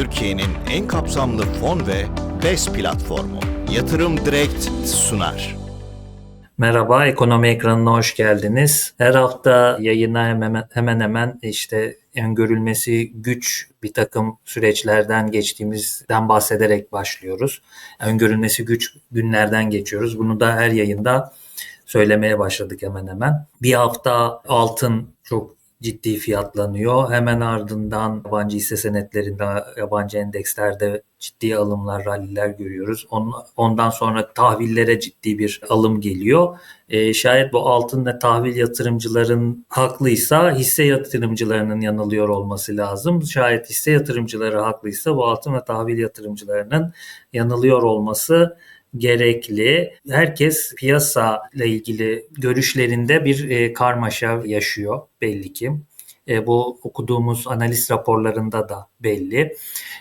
Türkiye'nin en kapsamlı fon ve BES platformu. Yatırım Direkt sunar. Merhaba, ekonomi ekranına hoş geldiniz. Her hafta yayına hemen hemen, hemen işte öngörülmesi güç bir takım süreçlerden geçtiğimizden bahsederek başlıyoruz. Öngörülmesi güç günlerden geçiyoruz. Bunu da her yayında söylemeye başladık hemen hemen. Bir hafta altın çok ciddi fiyatlanıyor. Hemen ardından yabancı hisse senetlerinde, yabancı endekslerde ciddi alımlar, ralliler görüyoruz. Ondan sonra tahvillere ciddi bir alım geliyor. E, şayet bu altın ve tahvil yatırımcıların haklıysa hisse yatırımcılarının yanılıyor olması lazım. Şayet hisse yatırımcıları haklıysa bu altın ve tahvil yatırımcılarının yanılıyor olması gerekli. Herkes piyasa ile ilgili görüşlerinde bir e, karmaşa yaşıyor belli ki. E, bu okuduğumuz analiz raporlarında da belli.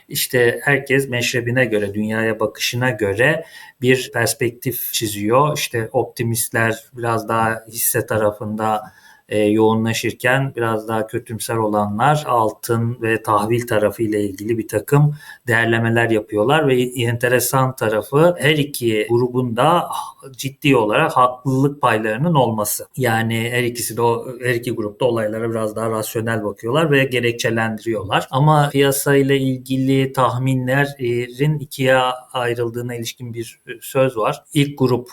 İşte herkes meşrebine göre, dünyaya bakışına göre bir perspektif çiziyor. İşte optimistler biraz daha hisse tarafında e, yoğunlaşırken biraz daha kötümser olanlar altın ve tahvil tarafı ile ilgili bir takım değerlemeler yapıyorlar ve enteresan tarafı her iki grubun da ciddi olarak haklılık paylarının olması. Yani her ikisi de her iki grupta olaylara biraz daha rasyonel bakıyorlar ve gerekçelendiriyorlar. Ama piyasa ile ilgili tahminlerin ikiye ayrıldığına ilişkin bir söz var. İlk grup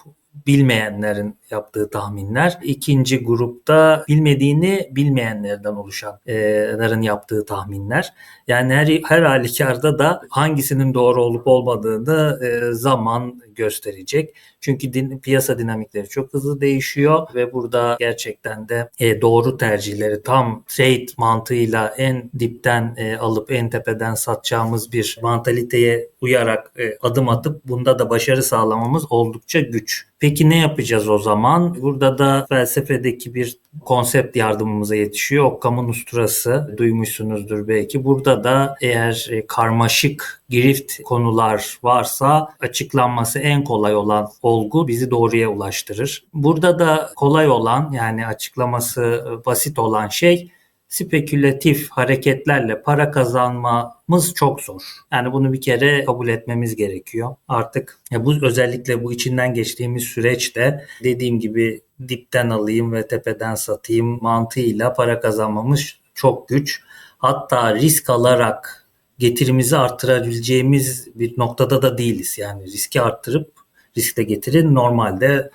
bilmeyenlerin yaptığı tahminler. İkinci grupta bilmediğini bilmeyenlerden oluşanların yaptığı tahminler. Yani her, her halükarda da hangisinin doğru olup olmadığını zaman gösterecek. Çünkü din, piyasa dinamikleri çok hızlı değişiyor ve burada gerçekten de e, doğru tercihleri tam trade mantığıyla en dipten e, alıp en tepeden satacağımız bir mantaliteye uyarak e, adım atıp bunda da başarı sağlamamız oldukça güç. Peki ne yapacağız o zaman? Burada da felsefedeki bir konsept yardımımıza yetişiyor. Okkam'ın usturası duymuşsunuzdur belki. Burada da eğer e, karmaşık girift konular varsa açıklanması en kolay olan olgu bizi doğruya ulaştırır. Burada da kolay olan yani açıklaması basit olan şey spekülatif hareketlerle para kazanmamız çok zor. Yani bunu bir kere kabul etmemiz gerekiyor. Artık ya bu özellikle bu içinden geçtiğimiz süreçte dediğim gibi dipten alayım ve tepeden satayım mantığıyla para kazanmamız çok güç. Hatta risk alarak getirimizi arttırabileceğimiz bir noktada da değiliz. Yani riski arttırıp riskte getirin normalde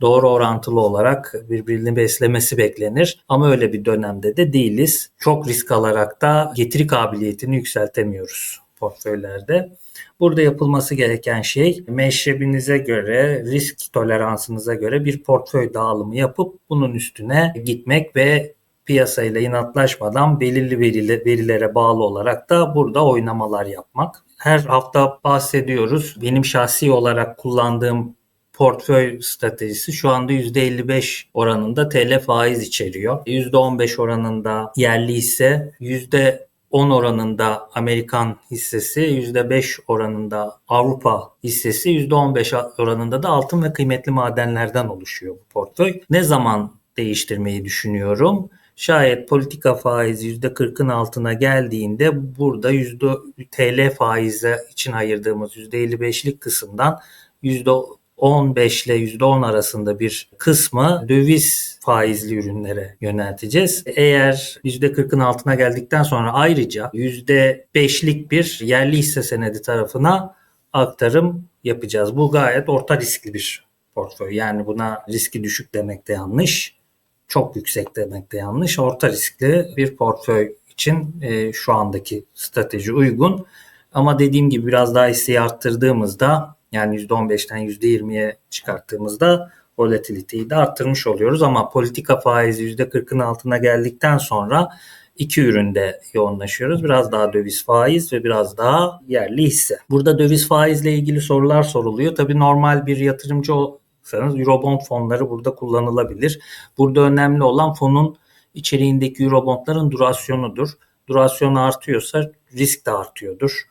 doğru orantılı olarak birbirini beslemesi beklenir. Ama öyle bir dönemde de değiliz. Çok risk alarak da getiri kabiliyetini yükseltemiyoruz portföylerde. Burada yapılması gereken şey meşrebinize göre, risk toleransınıza göre bir portföy dağılımı yapıp bunun üstüne gitmek ve piyasayla inatlaşmadan belirli verilere bağlı olarak da burada oynamalar yapmak. Her hafta bahsediyoruz. Benim şahsi olarak kullandığım portföy stratejisi şu anda %55 oranında TL faiz içeriyor. %15 oranında yerli hisse, %10 oranında Amerikan hissesi, %5 oranında Avrupa hissesi, %15 oranında da altın ve kıymetli madenlerden oluşuyor bu portföy. Ne zaman değiştirmeyi düşünüyorum? Şayet politika faizi %40'ın altına geldiğinde burada TL faize için ayırdığımız %55'lik kısımdan %15 ile %10 arasında bir kısmı döviz faizli ürünlere yönelteceğiz. Eğer %40'ın altına geldikten sonra ayrıca %5'lik bir yerli hisse senedi tarafına aktarım yapacağız. Bu gayet orta riskli bir portföy. Yani buna riski düşük demek de yanlış çok yüksek demek de yanlış. Orta riskli bir portföy için e, şu andaki strateji uygun. Ama dediğim gibi biraz daha hisseyi arttırdığımızda yani %15'ten %20'ye çıkarttığımızda volatiliteyi de arttırmış oluyoruz. Ama politika faizi %40'ın altına geldikten sonra iki üründe yoğunlaşıyoruz. Biraz daha döviz faiz ve biraz daha yerli hisse. Burada döviz faizle ilgili sorular soruluyor. Tabii normal bir yatırımcı istiyorsanız Eurobond fonları burada kullanılabilir. Burada önemli olan fonun içeriğindeki Eurobondların durasyonudur. Durasyon artıyorsa risk de artıyordur.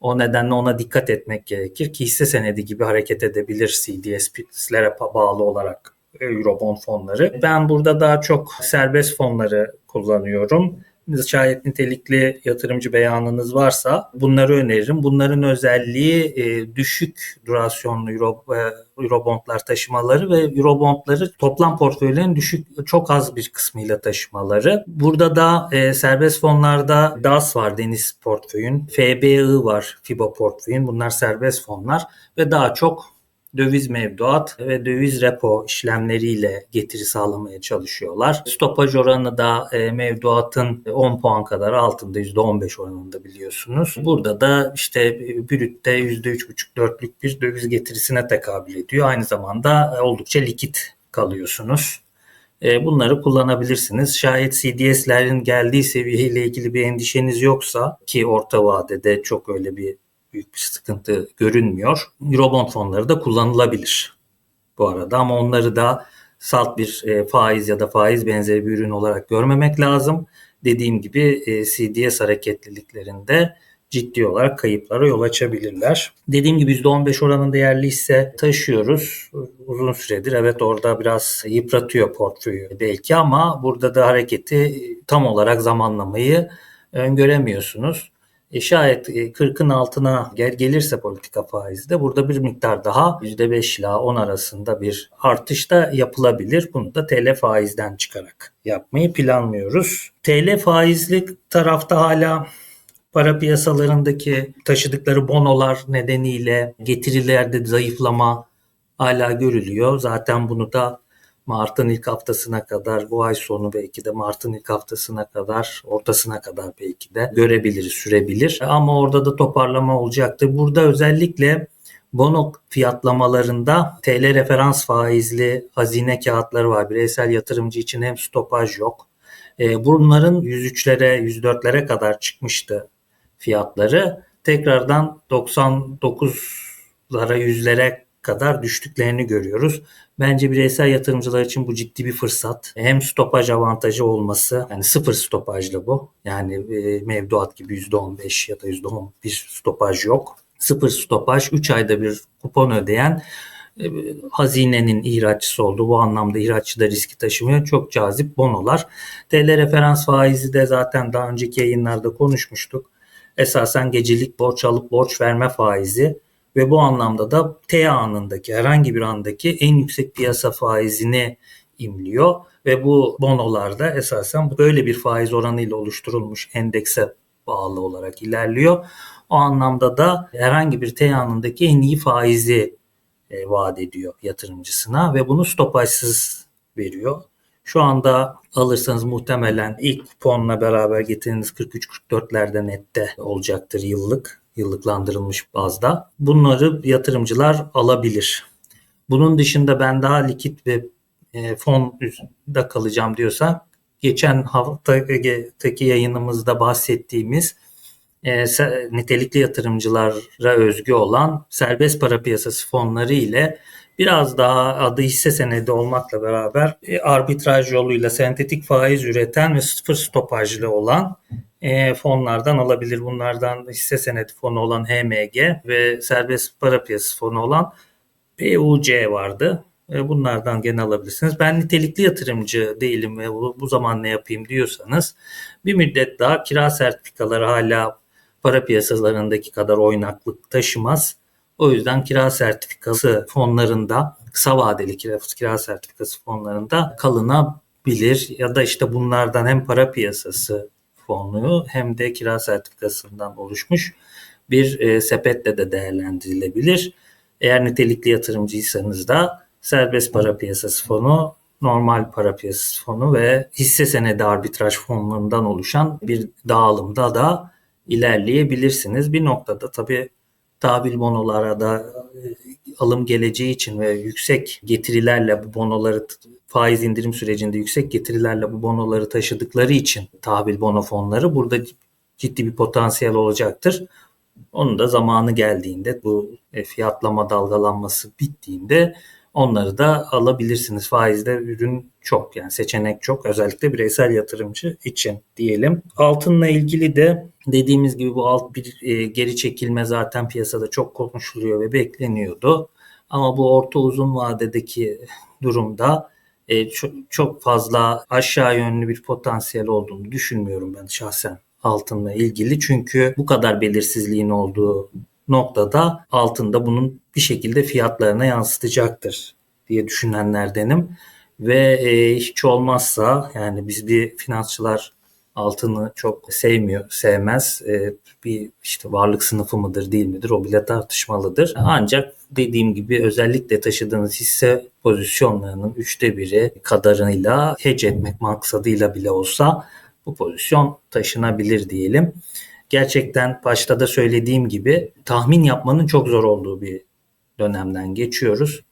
O nedenle ona dikkat etmek gerekir ki hisse senedi gibi hareket edebilir CDS'lere bağlı olarak Eurobond fonları. Ben burada daha çok serbest fonları kullanıyorum şayet nitelikli yatırımcı beyanınız varsa bunları öneririm. Bunların özelliği e, düşük durasyonlu Euro, e, Eurobondlar taşımaları ve Eurobondları toplam portföylerin düşük çok az bir kısmıyla taşımaları. Burada da e, serbest fonlarda DAS var Deniz portföyün, FBI var FIBA portföyün. Bunlar serbest fonlar ve daha çok döviz mevduat ve döviz repo işlemleriyle getiri sağlamaya çalışıyorlar. Stopaj oranı da e, mevduatın 10 puan kadar altında %15 oranında biliyorsunuz. Burada da işte e, brütte %3,5-4'lük bir döviz getirisine tekabül ediyor. Aynı zamanda e, oldukça likit kalıyorsunuz. E, Bunları kullanabilirsiniz. Şayet CDS'lerin geldiği seviyeyle ilgili bir endişeniz yoksa ki orta vadede çok öyle bir büyük bir sıkıntı görünmüyor. Eurobond fonları da kullanılabilir bu arada ama onları da salt bir e, faiz ya da faiz benzeri bir ürün olarak görmemek lazım. Dediğim gibi e, CDS hareketliliklerinde ciddi olarak kayıplara yol açabilirler. Dediğim gibi %15 oranında yerli hisse taşıyoruz. Uzun süredir evet orada biraz yıpratıyor portföyü belki ama burada da hareketi tam olarak zamanlamayı öngöremiyorsunuz. E şayet 40'ın altına gel gelirse politika faizi de burada bir miktar daha %5 ila 10 arasında bir artış da yapılabilir. Bunu da TL faizden çıkarak yapmayı planlıyoruz. TL faizli tarafta hala para piyasalarındaki taşıdıkları bonolar nedeniyle getirilerde zayıflama hala görülüyor. Zaten bunu da Mart'ın ilk haftasına kadar, bu ay sonu belki de Mart'ın ilk haftasına kadar, ortasına kadar belki de görebiliriz, sürebilir. Ama orada da toparlama olacaktır. Burada özellikle bono fiyatlamalarında TL referans faizli hazine kağıtları var. Bireysel yatırımcı için hem stopaj yok. E, Bunların 103'lere, 104'lere kadar çıkmıştı fiyatları. Tekrardan 99'lara, 100'lere kadar düştüklerini görüyoruz. Bence bireysel yatırımcılar için bu ciddi bir fırsat. Hem stopaj avantajı olması, yani sıfır stopajlı bu. Yani e, mevduat gibi %15 ya da %10 bir stopaj yok. Sıfır stopaj 3 ayda bir kupon ödeyen e, hazinenin ihraççısı oldu. Bu anlamda ihraççı da riski taşımıyor. Çok cazip bonolar. TL referans faizi de zaten daha önceki yayınlarda konuşmuştuk. Esasen gecelik borç alıp borç verme faizi ve bu anlamda da T anındaki herhangi bir andaki en yüksek piyasa faizini imliyor ve bu bonolarda esasen böyle bir faiz oranıyla oluşturulmuş endekse bağlı olarak ilerliyor. O anlamda da herhangi bir T anındaki en iyi faizi e, vaat ediyor yatırımcısına ve bunu stopajsız veriyor. Şu anda alırsanız muhtemelen ilk kuponla beraber getiriniz 43-44'lerde nette olacaktır yıllık yıllıklandırılmış bazda. Bunları yatırımcılar alabilir. Bunun dışında ben daha likit ve e, fonda kalacağım diyorsa geçen haftaki yayınımızda bahsettiğimiz e, nitelikli yatırımcılara özgü olan serbest para piyasası fonları ile biraz daha adı hisse senedi olmakla beraber e, arbitraj yoluyla sentetik faiz üreten ve sıfır stopajlı olan e, fonlardan alabilir. Bunlardan hisse senedi fonu olan HMG ve serbest para piyasası fonu olan PUC vardı. E, bunlardan gene alabilirsiniz. Ben nitelikli yatırımcı değilim ve bu, bu zaman ne yapayım diyorsanız bir müddet daha kira sertifikaları hala para piyasalarındaki kadar oynaklık taşımaz. O yüzden kira sertifikası fonlarında kısa vadeli kira, kira sertifikası fonlarında kalınabilir ya da işte bunlardan hem para piyasası fonu hem de kira sertifikasından oluşmuş bir e, sepetle de değerlendirilebilir. Eğer nitelikli yatırımcıysanız da serbest para piyasası fonu, normal para piyasası fonu ve hisse senedi arbitraj fonlarından oluşan bir dağılımda da ilerleyebilirsiniz. Bir noktada tabii tahvil bonolara da e, alım geleceği için ve yüksek getirilerle bu bonoları faiz indirim sürecinde yüksek getirilerle bu bonoları taşıdıkları için tahvil bono fonları burada ciddi bir potansiyel olacaktır. Onun da zamanı geldiğinde bu e, fiyatlama dalgalanması bittiğinde onları da alabilirsiniz. Faizde ürün çok yani seçenek çok özellikle bireysel yatırımcı için diyelim. Altınla ilgili de dediğimiz gibi bu alt bir e, geri çekilme zaten piyasada çok konuşuluyor ve bekleniyordu. Ama bu orta uzun vadedeki durumda e, çok, çok fazla aşağı yönlü bir potansiyel olduğunu düşünmüyorum ben şahsen altınla ilgili. Çünkü bu kadar belirsizliğin olduğu noktada altında bunun bir şekilde fiyatlarına yansıtacaktır diye düşünenlerdenim. Ve e, hiç olmazsa yani biz bir finansçılar altını çok sevmiyor, sevmez. E, bir işte varlık sınıfı mıdır değil midir o bile tartışmalıdır. Ancak dediğim gibi özellikle taşıdığınız hisse pozisyonlarının üçte biri kadarıyla hedge etmek maksadıyla bile olsa bu pozisyon taşınabilir diyelim. Gerçekten başta da söylediğim gibi tahmin yapmanın çok zor olduğu bir dönemden geçiyoruz.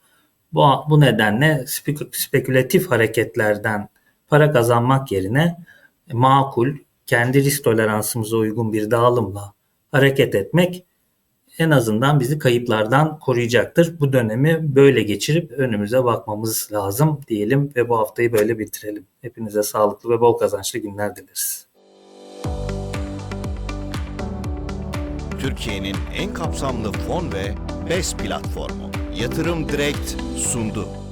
Bu, bu nedenle spek- spekülatif hareketlerden para kazanmak yerine makul, kendi risk toleransımıza uygun bir dağılımla hareket etmek en azından bizi kayıplardan koruyacaktır. Bu dönemi böyle geçirip önümüze bakmamız lazım diyelim ve bu haftayı böyle bitirelim. Hepinize sağlıklı ve bol kazançlı günler dileriz. Türkiye'nin en kapsamlı fon ve BES platformu Yatırım Direkt sundu.